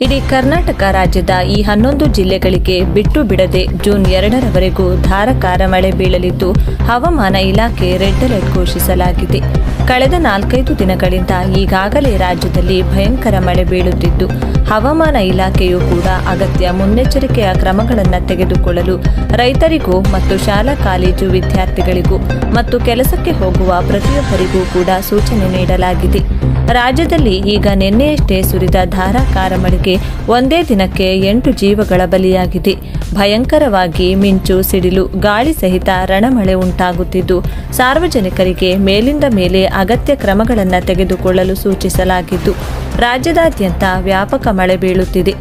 ಇಡೀ ಕರ್ನಾಟಕ ರಾಜ್ಯದ ಈ ಹನ್ನೊಂದು ಜಿಲ್ಲೆಗಳಿಗೆ ಬಿಟ್ಟು ಬಿಡದೆ ಜೂನ್ ಎರಡರವರೆಗೂ ಧಾರಾಕಾರ ಮಳೆ ಬೀಳಲಿದ್ದು, ಹವಾಮಾನ ಇಲಾಖೆ ರೆಡ್ ಅಲರ್ಟ್ ಘೋಷಿಸಲಾಗಿದೆ. ಕಳೆದ ನಾಲ್ಕೈದು ದಿನಗಳಿಂದ ಈಗಾಗಲೇ ರಾಜ್ಯದಲ್ಲಿ ಭಯಂಕರ ಮಳೆ ಬೀಳುತ್ತಿದ್ದು ಹವಾಮಾನ ಇಲಾಖೆಯೂ ಕೂಡ ಅಗತ್ಯ ಮುನ್ನೆಚ್ಚರಿಕೆಯ ಕ್ರಮಗಳನ್ನು ತೆಗೆದುಕೊಳ್ಳಲು ರೈತರಿಗೂ ಮತ್ತು ಶಾಲಾ ಕಾಲೇಜು ವಿದ್ಯಾರ್ಥಿಗಳಿಗೂ ಮತ್ತು ಕೆಲಸಕ್ಕೆ ಹೋಗುವ ಪ್ರತಿಯೊಬ್ಬರಿಗೂ ಕೂಡ ಸೂಚನೆ ನೀಡಲಾಗಿದೆ. ರಾಜ್ಯದಲ್ಲಿ ಈಗ ನಿನ್ನೆಯಷ್ಟೇ ಸುರಿದ ಧಾರಾಕಾರ ಮಳೆಗೆ ಒಂದೇ ದಿನಕ್ಕೆ ಎಂಟು ಜೀವಗಳ ಬಲಿಯಾಗಿದೆ. ಭಯಂಕರವಾಗಿ ಮಿಂಚು, ಸಿಡಿಲು, ಗಾಳಿ ಸಹಿತ ರಣಮಳೆ ಉಂಟಾಗುತ್ತಿದ್ದು, ಸಾರ್ವಜನಿಕರಿಗೆ ಮೇಲಿಂದ ಮೇಲೆ ಅಗತ್ಯ ಕ್ರಮಗಳನ್ನು ತೆಗೆದುಕೊಳ್ಳಲು ಸೂಚಿಸಲಾಗಿದ್ದು ರಾಜ್ಯದಾದ್ಯಂತ ವ್ಯಾಪಕ ಮಳೆ ಬೀಳುತ್ತಿದೆ.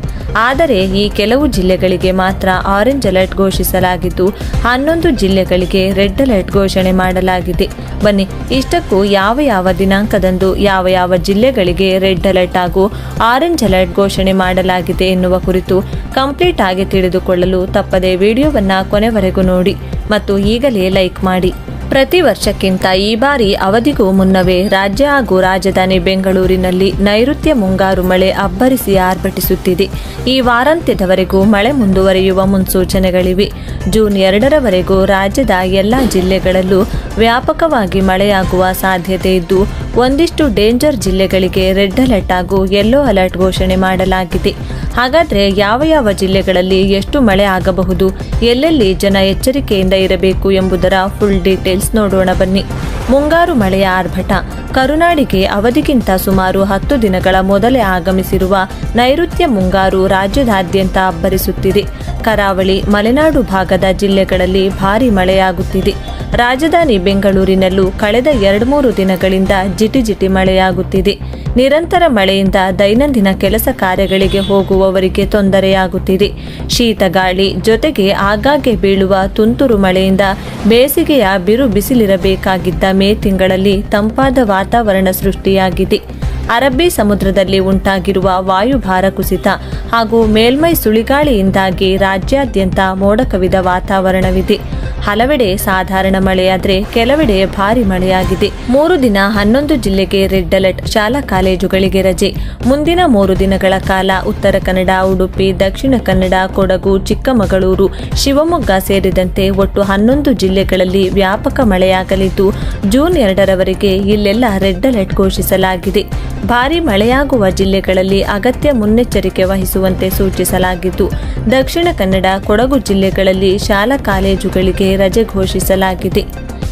ಆದರೆ ಈ ಕೆಲವು ಜಿಲ್ಲೆಗಳಿಗೆ ಮಾತ್ರ ಆರೆಂಜ್ ಅಲರ್ಟ್ ಘೋಷಿಸಲಾಗಿದ್ದು, ಹನ್ನೊಂದು ಜಿಲ್ಲೆಗಳಿಗೆ ರೆಡ್ ಅಲರ್ಟ್ ಘೋಷಣೆ ಮಾಡಲಾಗಿದೆ. ಬನ್ನಿ, ಇಷ್ಟಕ್ಕೂ ಯಾವ ಯಾವ ದಿನಾಂಕದಂದು ಯಾವ ಯಾವ ಜಿಲ್ಲೆಗಳಿಗೆ ರೆಡ್ ಅಲರ್ಟ್ ಹಾಗೂ ಆರೆಂಜ್ ಅಲರ್ಟ್ ಘೋಷಣೆ ಮಾಡಲಾಗಿದೆ ಎನ್ನುವ ಕುರಿತು ಕಂಪ್ಲೀಟ್ ಆಗಿ ತಿಳಿದುಕೊಳ್ಳಲು ತಪ್ಪದೆ ವಿಡಿಯೋವನ್ನು ಕೊನೆವರೆಗೂ ನೋಡಿ ಮತ್ತು ಈಗಲೇ ಲೈಕ್ ಮಾಡಿ. ಪ್ರತಿ ವರ್ಷಕ್ಕಿಂತ ಈ ಬಾರಿ ಅವಧಿಗೂ ಮುನ್ನವೇ ರಾಜ್ಯ ಹಾಗೂ ರಾಜಧಾನಿ ಬೆಂಗಳೂರಿನಲ್ಲಿ ನೈಋತ್ಯ ಮುಂಗಾರು ಮಳೆ ಅಬ್ಬರಿಸಿ ಆರ್ಭಟಿಸುತ್ತಿದೆ. ಈ ವಾರಾಂತ್ಯದವರೆಗೂ ಮಳೆ ಮುಂದುವರಿಯುವ ಮುನ್ಸೂಚನೆಗಳಿವೆ. ಜೂನ್ ಎರಡರವರೆಗೂ ರಾಜ್ಯದ ಎಲ್ಲ ಜಿಲ್ಲೆಗಳಲ್ಲೂ ವ್ಯಾಪಕವಾಗಿ ಮಳೆಯಾಗುವ ಸಾಧ್ಯತೆ ಇದ್ದು, ಒಂದಿಷ್ಟು ಡೇಂಜರ್ ಜಿಲ್ಲೆಗಳಿಗೆ ರೆಡ್ ಅಲರ್ಟ್ ಹಾಗೂ ಯೆಲ್ಲೋ ಅಲರ್ಟ್ ಘೋಷಣೆ ಮಾಡಲಾಗಿದೆ. ಹಾಗಾದರೆ ಯಾವ ಯಾವ ಜಿಲ್ಲೆಗಳಲ್ಲಿ ಎಷ್ಟು ಮಳೆ ಆಗಬಹುದು, ಎಲ್ಲೆಲ್ಲಿ ಜನ ಎಚ್ಚರಿಕೆಯಿಂದ ಇರಬೇಕು ಎಂಬುದರ ಫುಲ್ ಡೀಟೇಲ್ಸ್ ನೋಡೋಣ ಬನ್ನಿ. ಮುಂಗಾರು ಮಳೆಯ ಆರ್ಭಟ. ಕರುನಾಡಿಗೆ ಅವಧಿಗಿಂತ ಸುಮಾರು ಹತ್ತು ದಿನಗಳ ಮೊದಲೇ ಆಗಮಿಸಿರುವ ನೈಋತ್ಯ ಮುಂಗಾರು ರಾಜ್ಯದಾದ್ಯಂತ ಅಬ್ಬರಿಸುತ್ತಿದೆ. ಕರಾವಳಿ, ಮಲೆನಾಡು ಭಾಗದ ಜಿಲ್ಲೆಗಳಲ್ಲಿ ಭಾರೀ ಮಳೆಯಾಗುತ್ತಿದೆ. ರಾಜಧಾನಿ ಬೆಂಗಳೂರಿನಲ್ಲೂ ಕಳೆದ ಎರಡು ಮೂರು ದಿನಗಳಿಂದ ಜಿಟಿಜಿಟಿ ಮಳೆಯಾಗುತ್ತಿದೆ. ನಿರಂತರ ಮಳೆಯಿಂದ ದೈನಂದಿನ ಕೆಲಸ ಕಾರ್ಯಗಳಿಗೆ ಹೋಗುವವರಿಗೆ ತೊಂದರೆಯಾಗುತ್ತಿದೆ. ಶೀತ ಗಾಳಿ ಜೊತೆಗೆ ಆಗಾಗ್ಗೆ ಬೀಳುವ ತುಂತುರು ಮಳೆಯಿಂದ ಬೇಸಿಗೆಯ ಬಿರು ಬಿಸಿಲಿರಬೇಕಾಗಿದ್ದ ಮೇ ತಿಂಗಳಲ್ಲಿ ತಂಪಾದ ವಾತಾವರಣ ಸೃಷ್ಟಿಯಾಗಿದೆ. ಅರಬ್ಬಿ ಸಮುದ್ರದಲ್ಲಿ ಉಂಟಾಗಿರುವ ವಾಯುಭಾರ ಕುಸಿತ ಹಾಗೂ ಮೇಲ್ಮೈ ಸುಳಿಗಾಳಿಯಿಂದಾಗಿ ರಾಜ್ಯಾದ್ಯಂತ ಮೋಡ ಕವಿದ ವಾತಾವರಣವಿದೆ. ಹಲವೆಡೆ ಸಾಧಾರಣ ಮಳೆಯಾದರೆ ಕೆಲವೆಡೆ ಭಾರಿ ಮಳೆಯಾಗಿದೆ. ಮೂರು ದಿನ ಹನ್ನೊಂದು ಜಿಲ್ಲೆಗೆ ರೆಡ್ ಅಲರ್ಟ್. ಶಾಲಾ ಕಾಲೇಜುಗಳಿಗೆ ರಜೆ. ಮುಂದಿನ ಮೂರು ದಿನಗಳ ಕಾಲ ಉತ್ತರ ಕನ್ನಡ, ಉಡುಪಿ, ದಕ್ಷಿಣ ಕನ್ನಡ, ಕೊಡಗು, ಚಿಕ್ಕಮಗಳೂರು, ಶಿವಮೊಗ್ಗ ಸೇರಿದಂತೆ ಒಟ್ಟು ಹನ್ನೊಂದು ಜಿಲ್ಲೆಗಳಲ್ಲಿ ವ್ಯಾಪಕ ಮಳೆಯಾಗಲಿದ್ದು, ಜೂನ್ ಎರಡರವರೆಗೆ ಇಲ್ಲೆಲ್ಲ ರೆಡ್ ಅಲರ್ಟ್ ಘೋಷಿಸಲಾಗಿದೆ. ಭಾರಿ ಮಳೆಯಾಗುವ ಜಿಲ್ಲೆಗಳಲ್ಲಿ ಅಗತ್ಯ ಮುನ್ನೆಚ್ಚರಿಕೆ ವಹಿಸುವಂತೆ ಸೂಚಿಸಲಾಗಿದ್ದು, ದಕ್ಷಿಣ ಕನ್ನಡ, ಕೊಡಗು ಜಿಲ್ಲೆಗಳಲ್ಲಿ ಶಾಲಾ ಕಾಲೇಜುಗಳಿಗೆ ರಜೆ ಘೋಷಿಸಲಾಗಿದೆ.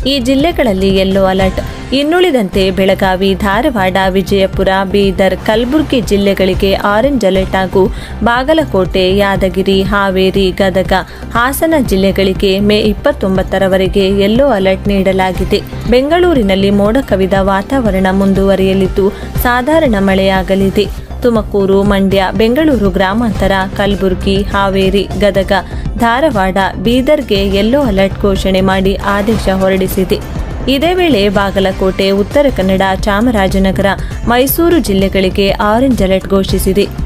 ಈ ಜಿಲ್ಲೆಗಳಲ್ಲಿ ಯೆಲ್ಲೋ ಅಲರ್ಟ್. ಇನ್ನುಳಿದಂತೆ ಬೆಳಗಾವಿ, ಧಾರವಾಡ, ವಿಜಯಪುರ, ಬೀದರ್, ಕಲಬುರಗಿ ಜಿಲ್ಲೆಗಳಿಗೆ ಆರೆಂಜ್ ಅಲರ್ಟ್ ಹಾಗೂ ಬಾಗಲಕೋಟೆ, ಯಾದಗಿರಿ, ಹಾವೇರಿ, ಗದಗ, ಹಾಸನ ಜಿಲ್ಲೆಗಳಿಗೆ ಮೇ ಇಪ್ಪತ್ತೊಂಬತ್ತರವರೆಗೆ ಯೆಲ್ಲೋ ಅಲರ್ಟ್ ನೀಡಲಾಗಿದೆ. ಬೆಂಗಳೂರಿನಲ್ಲಿ ಮೋಡ ಕವಿದ ವಾತಾವರಣ ಮುಂದುವರಿಯಲಿದ್ದು, ಸಾಧಾರಣ ಮಳೆಯಾಗಲಿದೆ. ತುಮಕೂರು, ಮಂಡ್ಯ, ಬೆಂಗಳೂರು ಗ್ರಾಮಾಂತರ, ಕಲಬುರಗಿ, ಹಾವೇರಿ, ಗದಗ, ಧಾರವಾಡ, ಬೀದರ್ಗೆ ಯೆಲ್ಲೋ ಅಲರ್ಟ್ ಘೋಷಣೆ ಮಾಡಿ ಆದೇಶ ಹೊರಡಿಸಿದೆ. ಇದೇ ವೇಳೆ ಬಾಗಲಕೋಟೆ, ಉತ್ತರ ಕನ್ನಡ, ಚಾಮರಾಜನಗರ, ಮೈಸೂರು ಜಿಲ್ಲೆಗಳಿಗೆ ಆರೆಂಜ್ ಅಲರ್ಟ್ ಘೋಷಿಸಿದೆ.